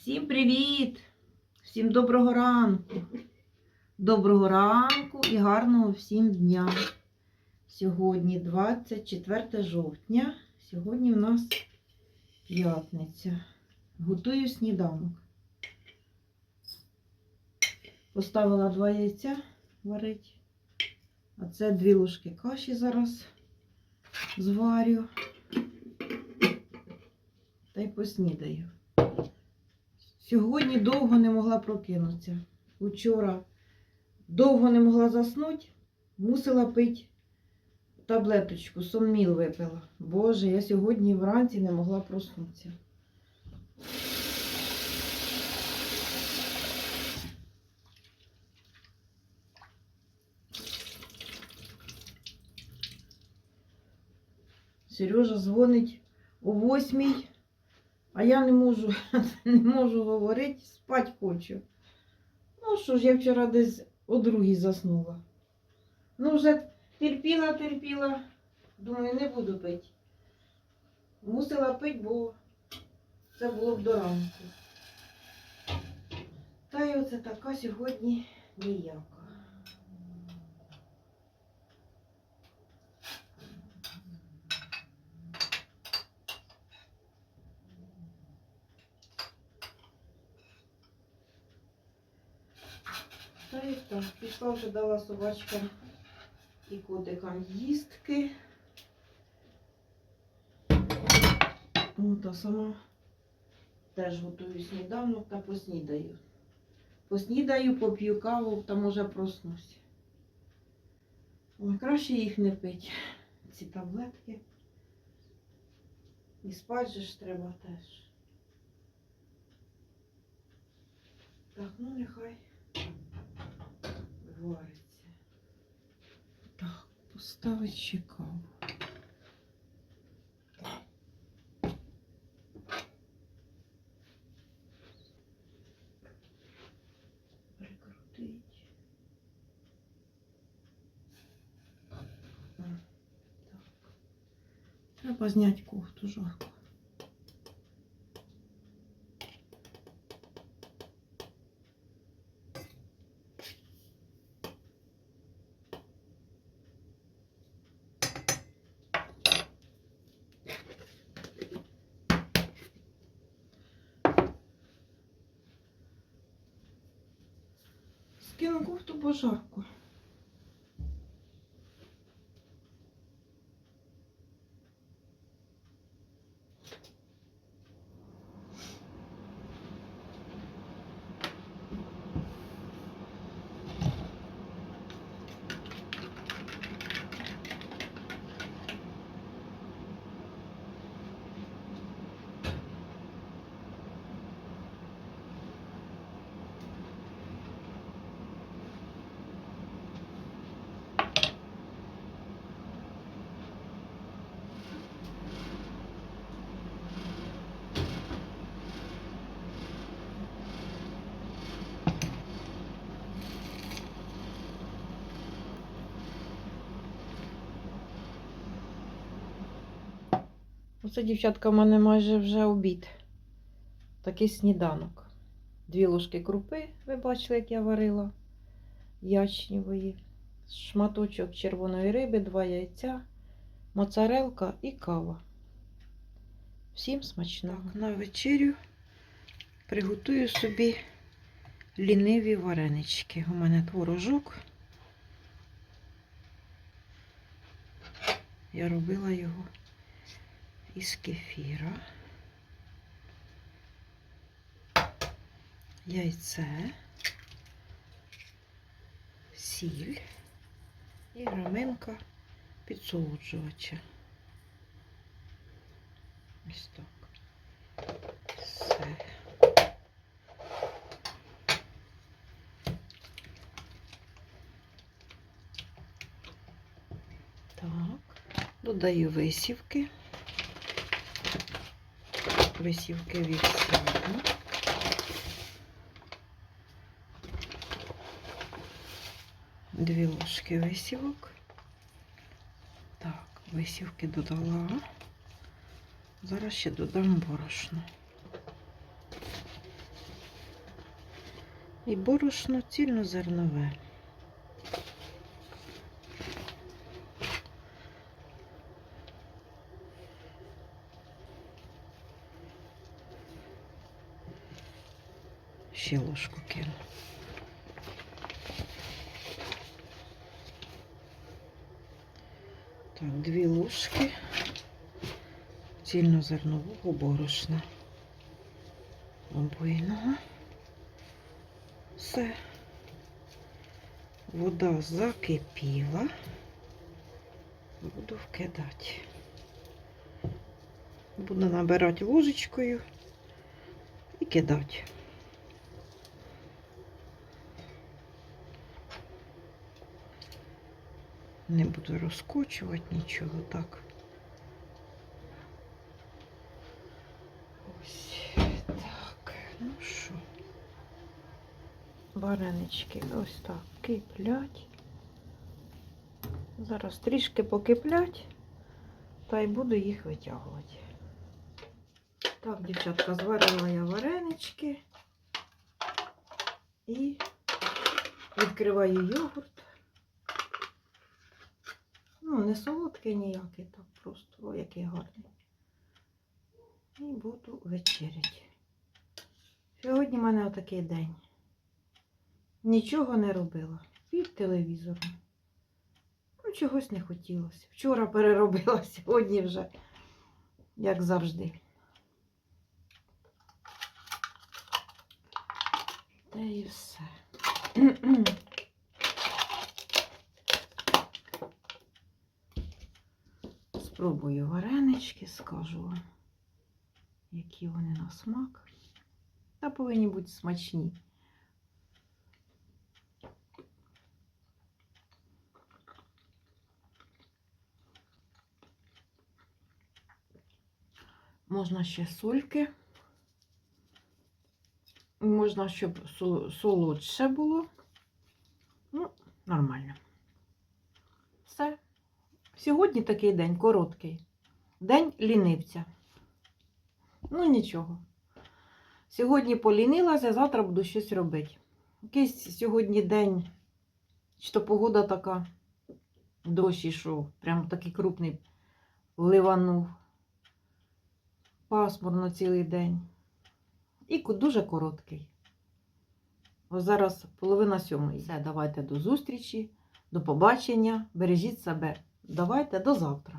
Всім привіт! Всім доброго ранку. Доброго ранку і гарного всім дня. Сьогодні 24 жовтня. Сьогодні в нас п'ятниця. Готую сніданок. Поставила два яйця варить. А це дві ложки каші зараз зварю. Та й поснідаю. Сьогодні довго не могла прокинутися. Учора довго не могла заснути, мусила пити таблеточку, сомніл випила. Боже, я сьогодні вранці не могла проснутися. Сережа дзвонить о восьмій. А я не можу, не можу говорити, спать хочу. Ну що ж, я вчора десь о другій заснула. Ну, вже терпіла, терпіла. Думаю, не буду пити. Мусила пити, бо це було б до ранку. Та й оце така сьогодні ніяка. Та пішла вже дала собачкам і котикам їстки. От, а сама теж готую сніданок та поснідаю. Поснідаю, поп'ю каву та може проснусь. Краще їх не пить, ці таблетки. І спати же ж треба теж. Так, ну нехай вариться. Так, поставить ще каву. Прикрутить. Треба зняти кофту жарко. Скину кофту, бо жарко. Оце, дівчатка, в мене майже вже обід. Такий сніданок. Дві ложки крупи, ви бачили, як я варила ячнівої, шматочок червоної риби, два яйця, моцарелка і кава. Всім смачного. Так, на вечерю приготую собі ліниві варенички. У мене творожок. Я робила його із кефіра, яйце, сіль і граминка підсолоджувача. Ось так. Все. Так, додаю висівки. Висівки від сіна. Дві ложки висівок. Так, висівки додала. Зараз ще додам борошно. І борошно цільнозернове. Ще ложку кину. Так, дві ложки цільнозернового борошна. Обойного. Все. Вода закипіла. Буду вкидати. Буду набирати ложечкою і кидати. Не буду розкочувати нічого так. Ну що? Варенички ось так киплять. Зараз трішки покиплять, та й буду їх витягувати. Так, дівчатка, зварила я варенички і відкриваю йогурт. Ну, не солодкий ніякий, так просто, о, який гарний. І буду вечеряти. Сьогодні в мене отакий день. Нічого не робила. Під телевізором. Ну, чогось не хотілося. Вчора переробила, сьогодні вже, як завжди. Та і все. Спробую варенички, скажу вам, які вони на смак. Та повинні бути смачні. Можна ще сольки. Можна, щоб солодше було. Ну, нормально. Сьогодні такий день короткий. День лінивця. Ну, нічого. Сьогодні полінилася, завтра буду щось робити. Якийсь сьогодні день, чи то погода така, дощ ішов, прям такий крупний ливанув. Пасмурно цілий день. І дуже короткий. Ось зараз половина сьомої. Все, давайте до зустрічі, до побачення. Бережіть себе. Давайте до завтра.